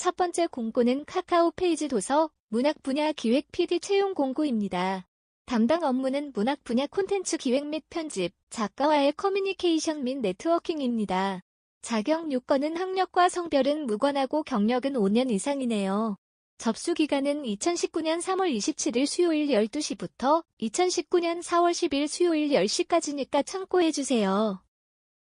첫 번째 공고는 카카오 페이지 도서, 문학 분야 기획 PD 채용 공고입니다. 담당 업무는 문학 분야 콘텐츠 기획 및 편집, 작가와의 커뮤니케이션 및 네트워킹입니다. 자격 요건은 학력과 성별은 무관하고 경력은 5년 이상이네요. 접수 기간은 2019년 3월 27일 수요일 12시부터 2019년 4월 10일 수요일 10시까지니까 참고해주세요.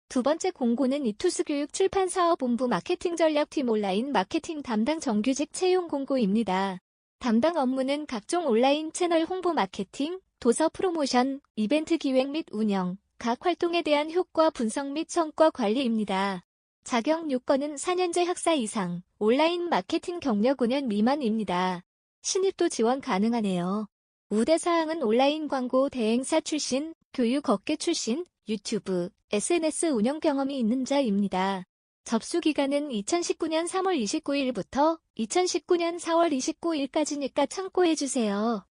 두 번째 공고는 이투스 교육 출판 사업본부 마케팅 전략팀 온라인 마케팅 담당 정규직 채용 공고입니다. 담당 업무는 각종 온라인 채널 홍보 마케팅, 도서 프로모션, 이벤트 기획 및 운영, 각 활동에 대한 효과 분석 및 성과 관리입니다. 자격 요건은 4년제 학사 이상, 온라인 마케팅 경력 5년 미만입니다. 신입도 지원 가능하네요. 우대 사항은 온라인 광고 대행사 출신, 교육 업계 출신, 유튜브, SNS 운영 경험이 있는 자입니다. 접수 기간은 2019년 3월 29일부터 2019년 4월 29일까지니까 참고해주세요.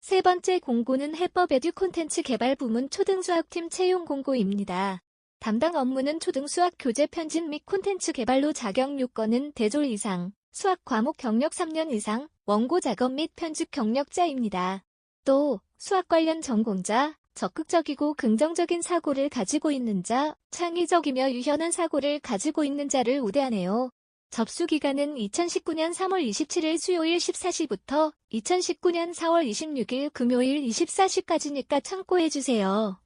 세 번째 공고는 해법 에듀 콘텐츠 개발 부문 초등수학팀 채용 공고입니다. 담당 업무는 초등수학 교재 편집 및 콘텐츠 개발로 자격 요건은 대졸 이상, 수학 과목 경력 3년 이상, 원고 작업 및 편집 경력자입니다. 또 수학 관련 전공자, 적극적이고 긍정적인 사고를 가지고 있는 자, 창의적이며 유연한 사고를 가지고 있는 자를 우대하네요. 접수 기간은 2019년 3월 27일 수요일 14시부터 2019년 4월 26일 금요일 24시까지니까 참고해주세요.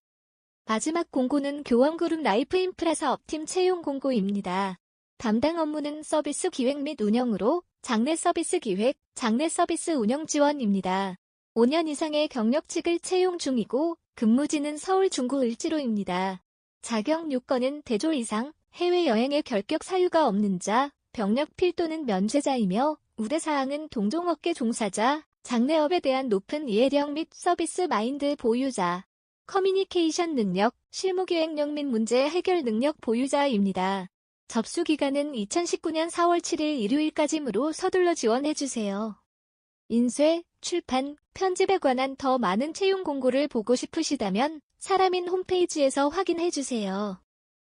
마지막 공고는 교원그룹 라이프 인프라 사업팀 채용 공고입니다. 담당 업무는 서비스 기획 및 운영으로 장내 서비스 기획, 장내 서비스 운영 지원입니다. 5년 이상의 경력직을 채용 중이고 근무지는 서울 중구 을지로입니다. 자격 요건은 대졸 이상, 해외여행의 결격 사유가 없는 자, 병력 필도는 면제자이며 우대사항은 동종업계 종사자, 장래업에 대한 높은 이해력 및 서비스 마인드 보유자, 커뮤니케이션 능력, 실무기획력 및 문제 해결 능력 보유자입니다. 접수 기간은 2019년 4월 7일 일요일까지므로 서둘러 지원해주세요. 인쇄, 출판, 편집에 관한 더 많은 채용 공고를 보고 싶으시다면 사람인 홈페이지에서 확인해 주세요.